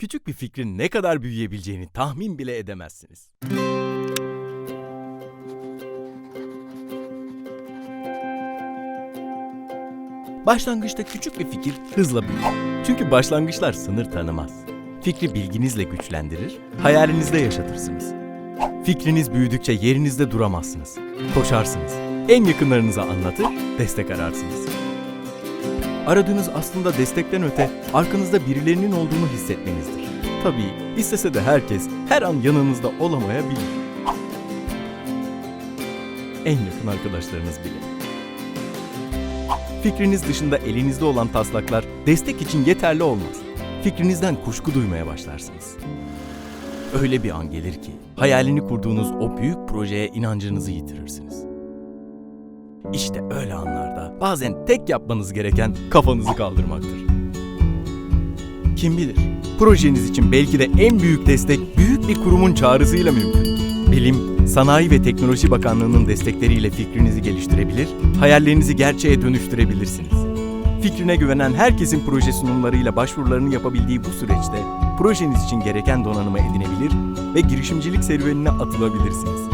küçük bir fikrin ne kadar büyüyebileceğini tahmin bile edemezsiniz. Başlangıçta küçük bir fikir hızla büyür. Çünkü başlangıçlar sınır tanımaz. Fikri bilginizle güçlendirir, hayalinizde yaşatırsınız. Fikriniz büyüdükçe yerinizde duramazsınız. Koşarsınız. En yakınlarınıza anlatır, destek ararsınız. Aradığınız aslında destekten öte arkanızda birilerinin olduğunu hissetmenizdir. Tabii istese de herkes her an yanınızda olamayabilir. En yakın arkadaşlarınız bile. Fikriniz dışında elinizde olan taslaklar destek için yeterli olmaz. Fikrinizden kuşku duymaya başlarsınız. Öyle bir an gelir ki hayalini kurduğunuz o büyük projeye inancınızı yitirirsiniz. İşte öyle anlarda bazen tek yapmanız gereken kafanızı kaldırmaktır. Kim bilir, projeniz için belki de en büyük destek büyük bir kurumun çağrısıyla mümkün. Bilim, Sanayi ve Teknoloji Bakanlığı'nın destekleriyle fikrinizi geliştirebilir, hayallerinizi gerçeğe dönüştürebilirsiniz. Fikrine güvenen herkesin proje sunumlarıyla başvurularını yapabildiği bu süreçte projeniz için gereken donanımı edinebilir ve girişimcilik serüvenine atılabilirsiniz.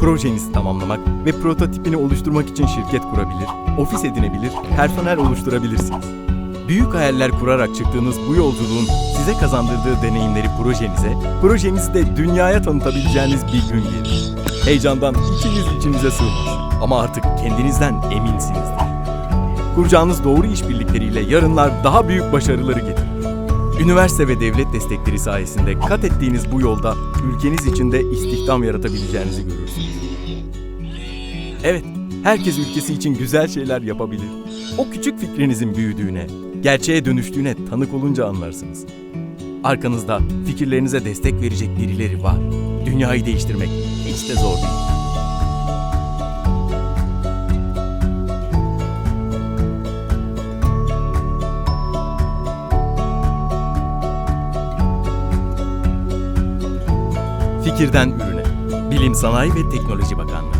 Projenizi tamamlamak ve prototipini oluşturmak için şirket kurabilir, ofis edinebilir, personel oluşturabilirsiniz. Büyük hayaller kurarak çıktığınız bu yolculuğun size kazandırdığı deneyimleri projenize, projenizi de dünyaya tanıtabileceğiniz bir gün gelir. Heyecandan içiniz içinize sığmaz ama artık kendinizden eminsinizdir. Kuracağınız doğru işbirlikleriyle yarınlar daha büyük başarıları getirir. Üniversite ve devlet destekleri sayesinde kat ettiğiniz bu yolda ülkeniz için de istihdam yaratabileceğinizi görürsünüz. Evet, herkes ülkesi için güzel şeyler yapabilir. O küçük fikrinizin büyüdüğüne, gerçeğe dönüştüğüne tanık olunca anlarsınız. Arkanızda fikirlerinize destek verecek birileri var. Dünyayı değiştirmek hiç de zor değil. Fikirden ürüne. Bilim Sanayi ve Teknoloji Bakanlığı.